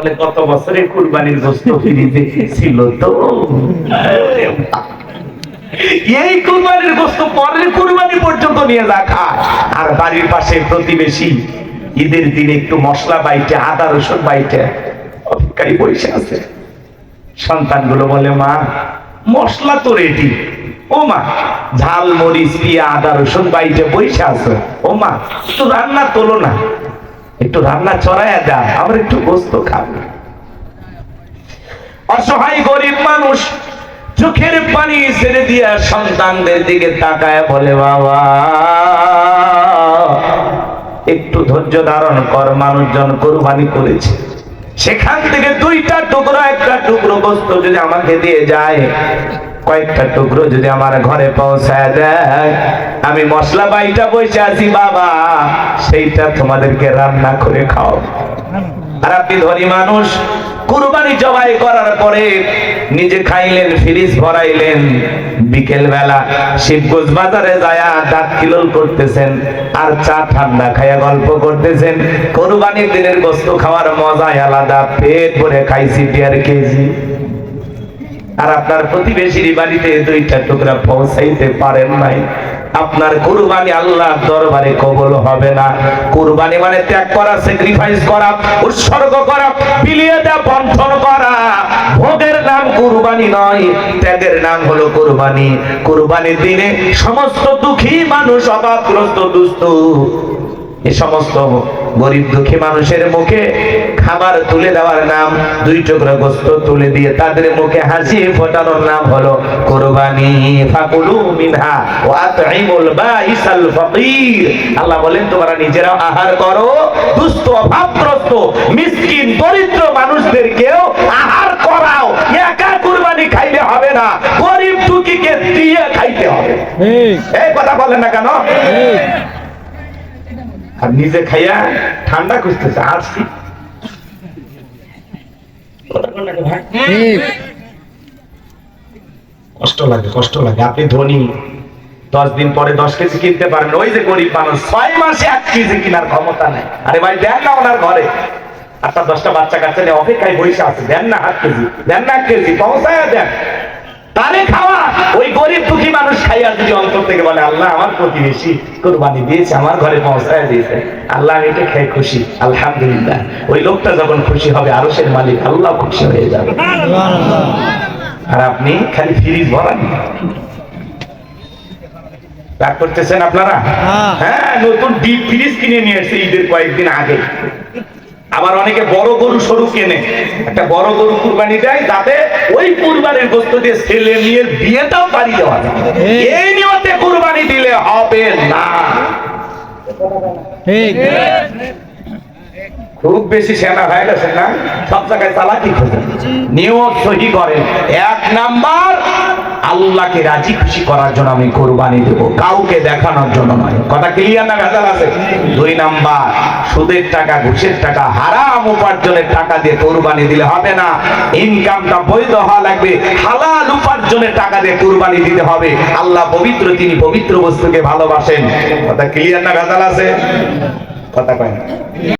বলে কত বছরের কুরবানির গোস্ত ফ্রিজে ছিল তো? এই কুরবানির গোস্ত পরের কুরবানি পর্যন্ত নিয়ে খায়। আর বাড়ির পাশে প্রতিবেশী, ঈদের দিনে একটু মশলা বাইটে, আদা রসুন বাইটে, অপেক্ষায় বসে আছে। সন্তানগুলো বলে, মা, মশলা তো রেডি ও মা ঝাল মরিচ দিয়ে আদা রসুন বাইটে বসে আছে। ও মা একটু রান্না তোলো না। একটু রান্না চড়াইয়া দেয় আমরা একটু গোস্ত খাব অসহায় গরিব মানুষ চোখের পানি ছেড়ে দিয়া সন্তানদের দিকে তাকায় বলে, বাবা, একটু ধৈর্য ধারণ কর, মানুষজন কোরবানি করেছে। সেখান থেকে দুইটা টুকরো, একটা টুকরো বস্তু যদি আমাকে দিয়ে যায়, কয়েকটা টুকরো যদি আমার ঘরে পৌঁছায় দেয়, আমি মশলা বাইটা বসে আছি, বাবা সেইটা তোমাদেরকে রান্না করে খাও আর আপনি ধনী মানুষ, কুরবানি জবাই করার পরে নিজে খাইলেন, ফ্রিজ ভরাইলেন বিকেল বেলা শিবগঞ্জ বাজারে যায়া দাঁত কিলোল করতেছেন, আর চা ঠান্ডা খাইয়া গল্প করতেছেন। কুরবানির দিনের গোস্ত খাওয়ার মজাই আলাদা, পেট ভরে খাইছি দেড় কেজি। আর আপনার প্রতিবেশীর বাড়িতে দুইটা টুকরা পৌঁছাইতে পারেন নাই। আপনার কুরবানি আল্লাহর দরবারে কবল হবে না। কুরবানি মানে ত্যাগ করা স্যাক্রিফাইস করা, উৎসর্গ করা, বিলিয়ে দেওয়া বন্ধন করা। ভোগের নাম কুরবানি নয়, ত্যাগের নাম হলো কুরবানি। কুরবানির দিনে সমস্ত দুঃখী মানুষ অভাবগ্রস্ত, দুস্থ। এ সমস্ত গরিব দুঃখী মানুষের মুখে খাবার তুলে দেওয়ার নাম দুই টুকরা গোস্ত তুলে দিয়ে তাদের মুখে হাসি ফোটানোর নাম হলো কোরবানি। ফাকুলু মিনহা ওয়া আতঈমুল বাইসাল ফাকির। আল্লাহ বলেন তোমরা নিজেরা আহার করো। দুস্থ অভাবগ্রস্ত মিসকিন দরিদ্র মানুষদেরকেও আহার করাও। একা কুরবানি খাইলে হবে না। গরিব দুঃখীকে দিয়ে খাইতে হবে। এই কথা বলেন না কেন? আর নিজে খাইয়া ঠান্ডা খুঁজতেছে আসছি কষ্ট লাগে কষ্ট লাগে। আপনি ধনী। দশ দিন পরে দশ কেজি কিনতে পারেন। ওই যে গরিব মানুষ ছয় মাসে এক কেজি কেনার ক্ষমতা নেই। আরে ভাই দেন না ওনার ঘরে। আর তার দশটা বাচ্চা কাচ্চা নিয়ে অপেক্ষায় বসে আছে। দেন না আট কেজি দেন না এক কেজি পৌঁছায় দেন। তারে খাওয়া গরিব দুঃখী মানুষ খাইয়া যদি অন্তর থেকে বলে আল্লাহ আমার প্রতিবেশী কোরবানি দিয়েছে আমার ঘরে পৌঁছায় দিয়েছে। আল্লাহ আমি এটা খেয়ে খুশি। আলহামদুলিল্লাহ। ওই লোকটা যখন খুশি হবে আরও সে মালিক আল্লাহ খুশি হয়ে যাবে। আর আপনি খালি ফ্রিজ ভরান। রাগ করতেছেন আপনারা? হ্যাঁ নতুন ডিপ ফ্রিজ কিনে নিয়ে এসছে ঈদের কয়েকদিন আগে। আবার অনেকে বড় গরু সরু কেনে। একটা বড় গরু কুরবানি দেয় যাতে ওই কুরবানির গোস্ত দিয়ে ছেলে মেয়ের বিয়েটাও পারি দেওয়া এই নিয়তে কুরবানি দিলে হবে না। খুব বেশি সেনা হয়ে গেছে না সব জায়গায় চালাকি খোঁজেন নিয়ত সহি করেন এক নাম্বার আল্লাহকে রাজি খুশি করার জন্য আমি কোরবানি দেব। কাউকে দেখানোর জন্য নয়। কথা ক্লিয়ার না ভেজাল আছে? দুই নাম্বার, সুদের টাকা, ঘুষের টাকা, হারাম উপার্জনের টাকা দিয়ে কোরবানি দিলে হবে না। ইনকামটা বৈধ হওয়া লাগবে। হালাল উপার্জনের টাকা দিয়ে কোরবানি দিতে হবে। আল্লাহ পবিত্র, তিনি পবিত্র বস্তুকে ভালোবাসেন। কথা ক্লিয়ার না ভেজাল আছে? কথা কয়